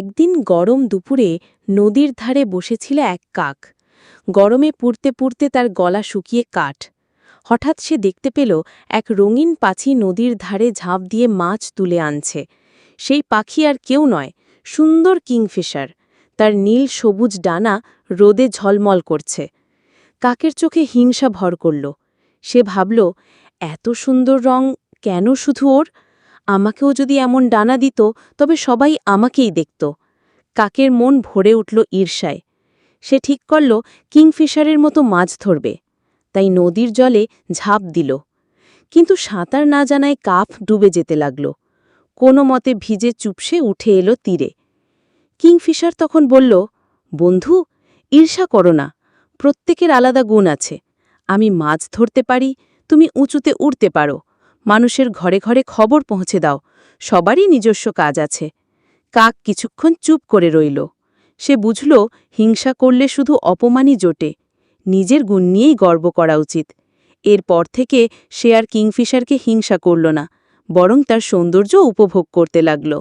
একদিন গরম দুপুরে নদীর ধারে বসেছিল এক কাক। গরমে পুড়তে পুড়তে তার গলা শুকিয়ে কাঠ। হঠাৎ সে দেখতে পেল এক রঙিন পাছি নদীর ধারে ঝাঁপ দিয়ে মাছ তুলে আনছে। সেই পাখি আর কেউ নয়, সুন্দর কিংফিশার। তার নীল সবুজ ডানা রোদে ঝলমল করছে। কাকের চোখে হিংসা ভর করল। সে ভাবল, এত সুন্দর রং কেন শুধু ওর? আমাকেও যদি এমন ডানা দিত, তবে সবাই আমাকেই দেখত। কাকের মন ভরে উঠল ঈর্ষায়। সে ঠিক করল, কিংফিশারের মতো মাছ ধরবে। তাই নদীর জলে ঝাঁপ দিল। কিন্তু সাঁতার না জানায় কাফ ডুবে যেতে লাগল। কোনো মতে ভিজে চুপসে উঠে এলো তীরে। কিংফিশার তখন বলল, বন্ধু, ঈর্ষা করো না। প্রত্যেকের আলাদা গুণ আছে। আমি মাছ ধরতে পারি, তুমি উঁচুতে উড়তে পারো। মানুষের ঘরে ঘরে খবর পৌঁছে দাও, সবারই নিজস্ব কাজ আছে। কাক কিছুক্ষণ চুপ করে রইল। সে বুঝল, হিংসা করলে শুধু অপমানই জোটে। নিজের গুণ নিয়েই গর্ব করা উচিত। এরপর থেকে সে আর কিংফিশারকে হিংসা করল না, বরং তার সৌন্দর্য উপভোগ করতে লাগল।